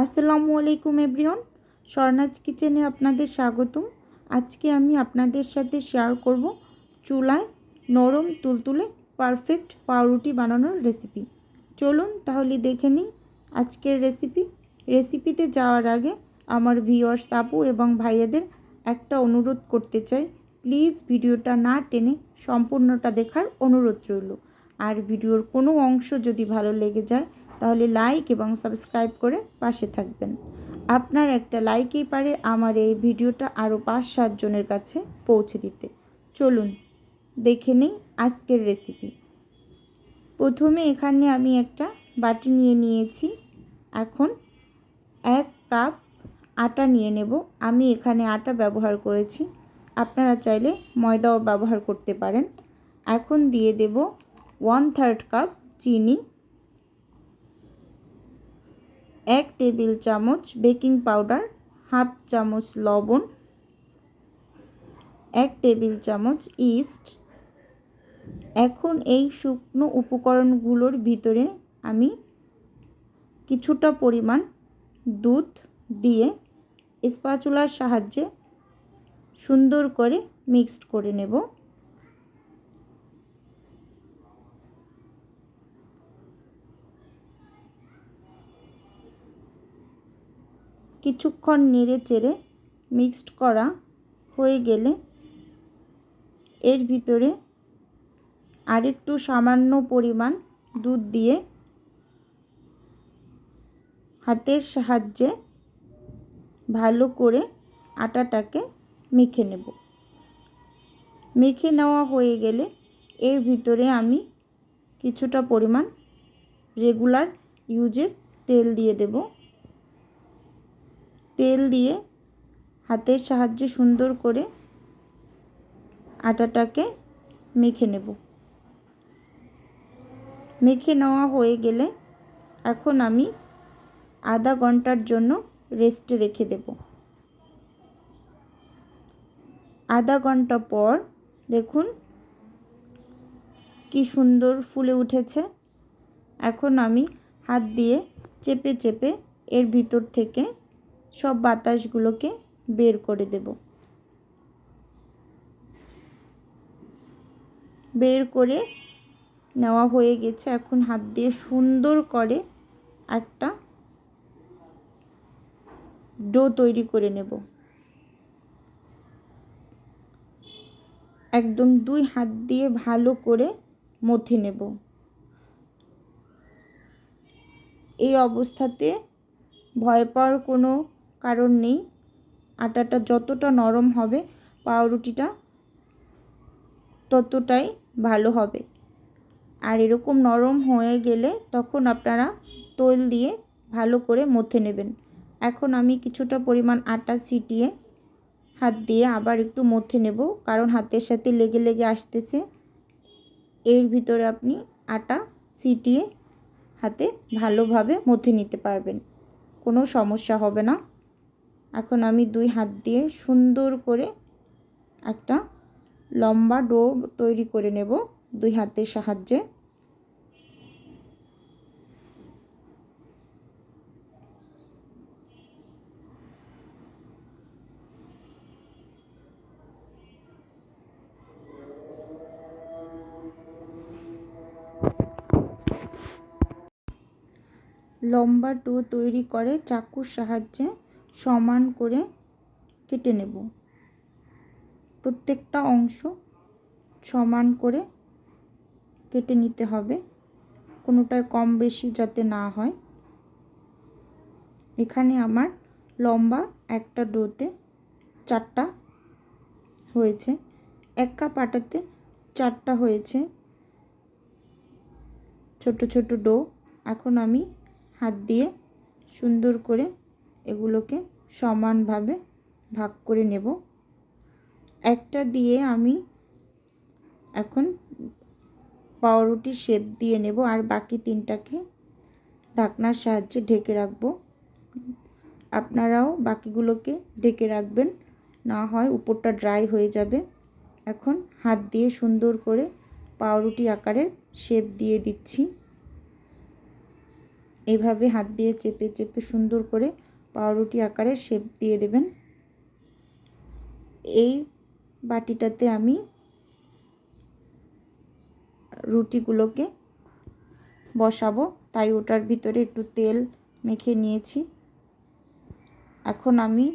আসসালামু আলাইকুম এভরিওন স্বর্ণাজ কিচেনে আপনাদের স্বাগতম। আজকে আমি আপনাদের সাথে শেয়ার করব চুলায় নরম তুলতুলে পারফেক্ট পাউরুটি বানানোর রেসিপি চলুন তাহলে দেখে নিই আজকের রেসিপি রেসিপিতে যাওয়ার আগে আমার ভিওয়ার্স আপু এবং ভাইয়াদের একটা অনুরোধ করতে চাই। প্লিজ ভিডিওটা না টেনে সম্পূর্ণটা দেখার অনুরোধ রইল। আর ভিডিওর কোনো অংশ যদি ভালো লেগে যায় তাহলে লাইক এবং সাবস্ক্রাইব করে পাশে থাকবেন। আপনার একটা লাইকই পারে আমার এই ভিডিওটা আরও পাঁচ সাতজনের কাছে পৌঁছে দিতে। চলুন, দেখে নিই আজকের রেসিপি প্রথমে এখানে আমি একটা বাটি নিয়ে নিয়েছি। এখন এক কাপ আটা নিয়ে নেব। আমি এখানে আটা ব্যবহার করেছি। আপনারা চাইলে ময়দাও ব্যবহার করতে পারেন। এখন দিয়ে দেব ওয়ান থার্ড কাপ চিনি। এক টেবিল চামচ বেকিং পাউডার, হাফ চামচ লবণ, এক টেবিল চামচ ইস্ট। এখন এই শুকনো উপকরণগুলোর ভিতরে আমি কিছুটা পরিমাণ দুধ দিয়ে স্পাচুলার সাহায্যে সুন্দর করে মিক্সড করে নেব। কিছুক্ষণ নেড়ে চেড়ে মিক্সড করা হয়ে গেলে এর ভিতরে আরেকটু সামান্য পরিমাণ দুধ দিয়ে হাতের সাহায্যে ভালো করে আটাটাকে মেখে নেব। মেখে নেওয়া হয়ে গেলে এর ভিতরে আমি কিছুটা পরিমাণ রেগুলার ইউজের তেল দিয়ে দেব। তেল দিয়ে হাতের সাহায্যে সুন্দর করে আটাটাকে মেখে নেব। মেখে নেওয়া হয়ে গেলে এখন আমি আধা ঘণ্টার জন্য রেস্টে রেখে দেব। আধা ঘণ্টা পর দেখুন কি সুন্দর ফুলে উঠেছে। এখন আমি হাত দিয়ে চেপে চেপে এর ভিতর থেকে সব বাতাসগুলোকে বের করে দেব। বের করে নেওয়া হয়ে গেছে। এখন হাত দিয়ে সুন্দর করে একটা ডো তৈরি করে নেব। একদম দুই হাত দিয়ে ভালো করে মথে নেব। এই অবস্থাতে ভয় পাওয়ার কোনো কারণ নেই। আটাটা যতটা নরম হবে পাউরুটিটা ততটাই ভালো হবে। আর এরকম নরম হয়ে গেলে তখন আপনারা তৈল দিয়ে ভালো করে মথে নেবেন। এখন আমি কিছুটা পরিমাণ আটা ছিটিয়ে হাত দিয়ে আবার একটু মথে নেব, কারণ হাতের সাথে লেগে লেগে আসতেছে। এর ভিতরে আপনি আটা ছিটিয়ে হাতে ভালোভাবে মথে নিতে পারবেন। কোনো সমস্যা হবে না। এখন আমি দুই হাত দিয়ে সুন্দর করে একটা লম্বা ডো তৈরি করে নেব দুই হাতের সাহায্যে। লম্বা ডো তৈরি করে চাকুর সাহায্যে সমান করে কেটে নেব। প্রত্যেকটা অংশ সমান করে কেটে নিতে হবে। কোনোটায় কম বেশি যাতে না হয়। এখানে আমার লম্বা একটা ডোতে চারটা হয়েছে। এক কাপ আটাতে চারটা হয়েছে। ছোট ছোট ডো। এখন আমি হাত দিয়ে সুন্দর করে এগুলোকে সমানভাবে ভাগ করে নেব। একটা দিয়ে আমি এখন পাউরুটির শেপ দিয়ে নেব আর বাকি তিনটাকে ঢাকনার সাহায্যে ঢেকে রাখব। আপনারাও বাকিগুলোকে ঢেকে রাখবেন, না হয় উপরটা ড্রাই হয়ে যাবে। এখন হাত দিয়ে সুন্দর করে পাউরুটি আকারের শেপ দিয়ে দিচ্ছি। এভাবে হাত দিয়ে চেপে চেপে সুন্দর করে পাউরুটি আকারে শেপ দিয়ে দেবেন। এই বাটিটাতে আমি রুটিগুলোকে বসাবো, তাই ওটার ভিতরে একটু তেল মেখে নিয়েছি। এখন আমি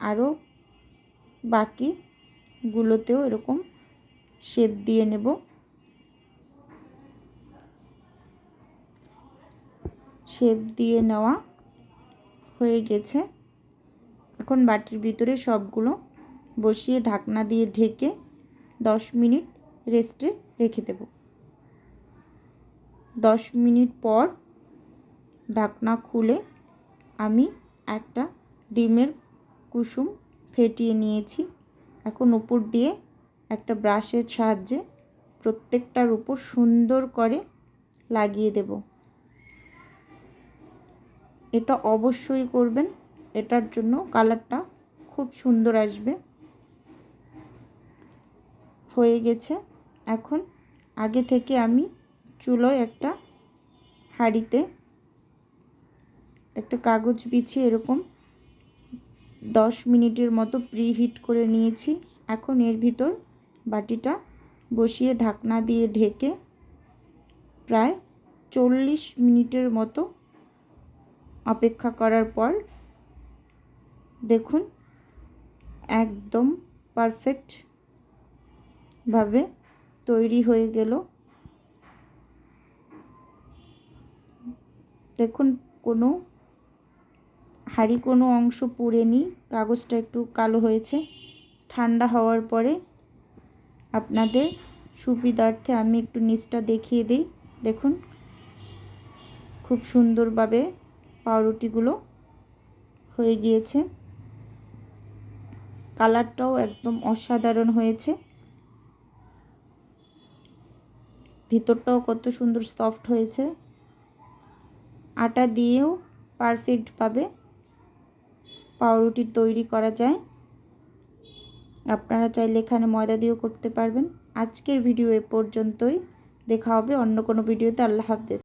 আরও বাকিগুলোতেও এরকম শেপ দিয়ে নেব। শেপ দিয়ে নেওয়া হয়ে গেছে। এখন বাটির ভিতরে সবগুলো বসিয়ে ঢাকনা দিয়ে ঢেকে দশ মিনিট রেস্টে রেখে দেব। দশ মিনিট পর ঢাকনা খুলে আমি একটা ডিমের কুসুম ফেটিয়ে নিয়েছি। এখন উপর দিয়ে একটা ব্রাশের সাহায্যে প্রত্যেকটার উপর সুন্দর করে লাগিয়ে দেব। এটা অবশ্যই করবেন। এটার জন্য কালারটা খুব সুন্দর আসবে। হয়ে গেছে। এখন আগে থেকে আমি চুলোয় একটা হাঁড়িতে একটা কাগজ বিছিয়ে এরকম দশ মিনিটের মতো প্রিহিট করে নিয়েছি। এখন এর ভিতর বাটিটা বসিয়ে ঢাকনা দিয়ে ঢেকে প্রায় চল্লিশ মিনিটের মতো অপেক্ষা করার পর, দেখুন, একদম পারফেক্টভাবে তৈরি হয়ে গেল। দেখুন, কোনো, হাড়ি কোনো অংশ পুড়েনি কাগজটা একটু কালো হয়েছে। ঠান্ডা হওয়ার পরে আপনাদের সুবিধার্থে আমি একটু নিচটা দেখিয়ে দিই। দেখুন, খুব সুন্দরভাবে পাউরুটিগুলো হয়ে গিয়েছে। কালারটাও একদম অসাধারণ হয়েছে। ভিতরটাও কত সুন্দর সফট হয়েছে। আটা দিয়েও পারফেক্টভাবে পাউরুটি তৈরি করা যায়। আপনারা চাইলে এখানে ময়দা দিয়েও করতে পারবেন। আজকের ভিডিও এ পর্যন্তই। দেখা হবে অন্য কোনো ভিডিওতে। আল্লাহ হাফেজ।